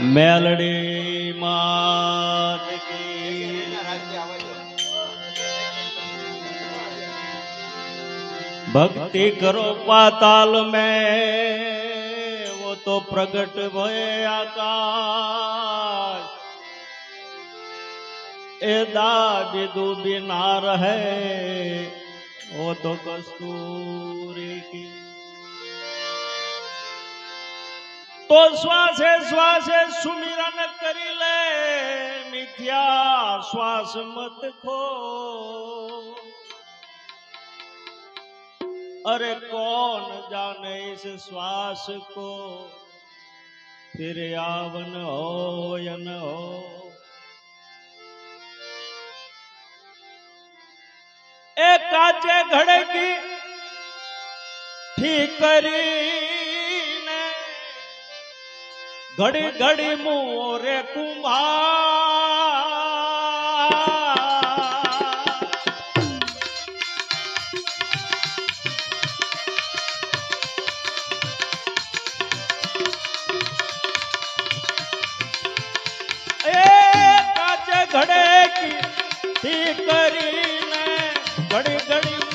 मेलडे भक्ति करो पाताल में, वो तो प्रकट भय आकाश। एदा विदू बिना रहे वो तो कस्तूरी की તો શ્વાસે શ્વાસે સુમિરન કરી લે મિથ્યા શ્વાસ મત ખો अरे कौन जाने इस श्वास को फिर आवन हो या न हो એ કાચે ઘડકી ઠીક કરીને ઘડી ઘડી મોરે કુંભાર એ કાચે ઘડે કી કરીને ઘડી ઘડી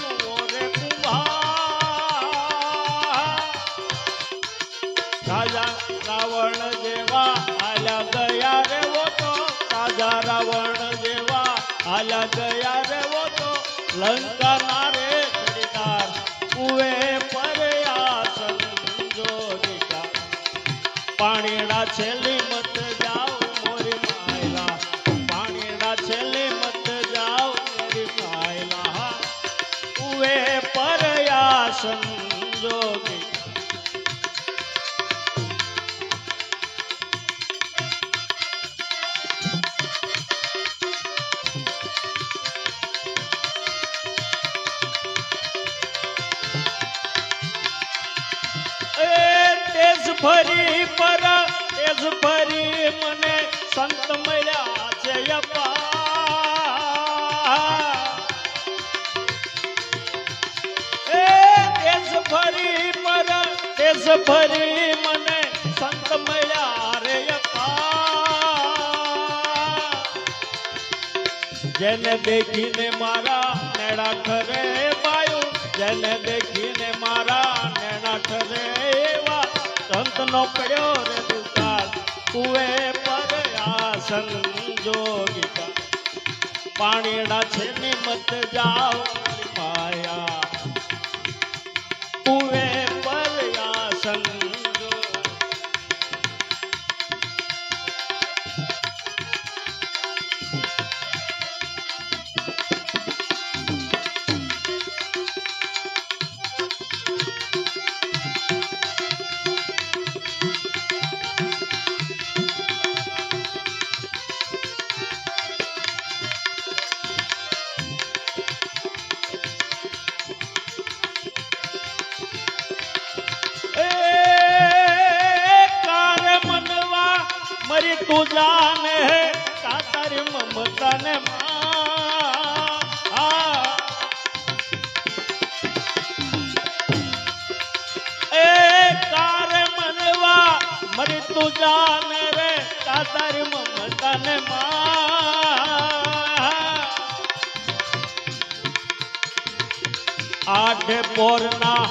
રાજા રાવણ જેવા હાલા ગયા રેવો તો લંકા ના રે ખડીદાર કુએ પર આસન જોગીતા પાણીના છેલ્લી મત જાઓ મોરી માયલા પાણીડા છેલ્લી મત જાઓ મોરી માયલા. ઉવે પરયા એ તેજ ભરી એ જ ફરી મને સંત મળ્યા છે. એ તેજ ભરી પર જ ફરી મને સંત મળ્યા રે. જેને દેખીને મારા નેડા ઠરે બાયું જેને દેખીને મારા નેડા ઠરે સંતનો પડ્યો રે દુકાળ કુએ પર આસન જોગીતા પાણીડા છે નિમત જાઓ તું જાને હે તાતારી મમતા ને એ કાર મનવા મરી તું જાને રે તારી મમતા ને આઠે પોરના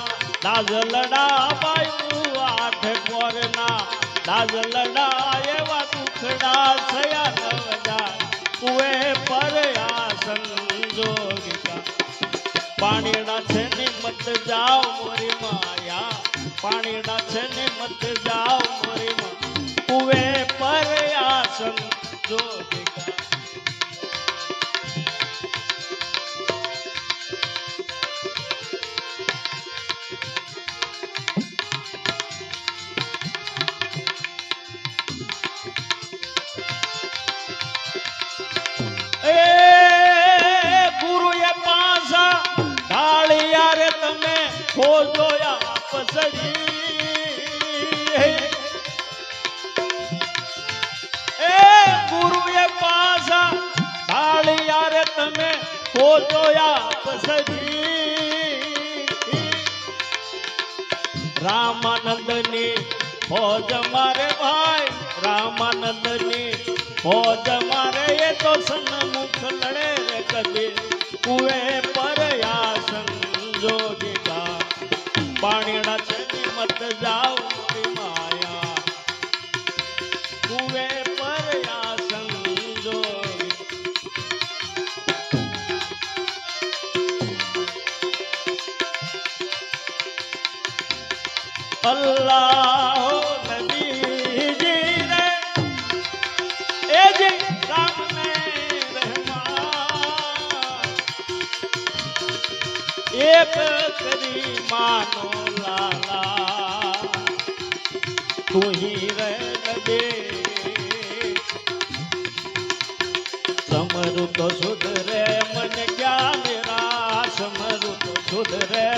દાજલડા બાયું, આઠે પોરના દાજલડા એવા દુખડા થયા નવજા કુએ પર આસન જોગીતા પાણીના છે ને મત જાઓ મોરી માયા પાણીડા છે ને મત જાઓ મોરી માં કુએ પર આસન તમે ખોજો પસરી એ ગુરુએ પાસા ઢાળિયા રે તમે ખોજો પસરી રામાનંદની ફોજ મારે ભાઈ, રામાનંદની ફોજ મારે એ તો સન્મ કરી માનો લાલા. તું રે સમરું તો સુધરે મને ક્યાં મેરા સમરું તો સુધરે.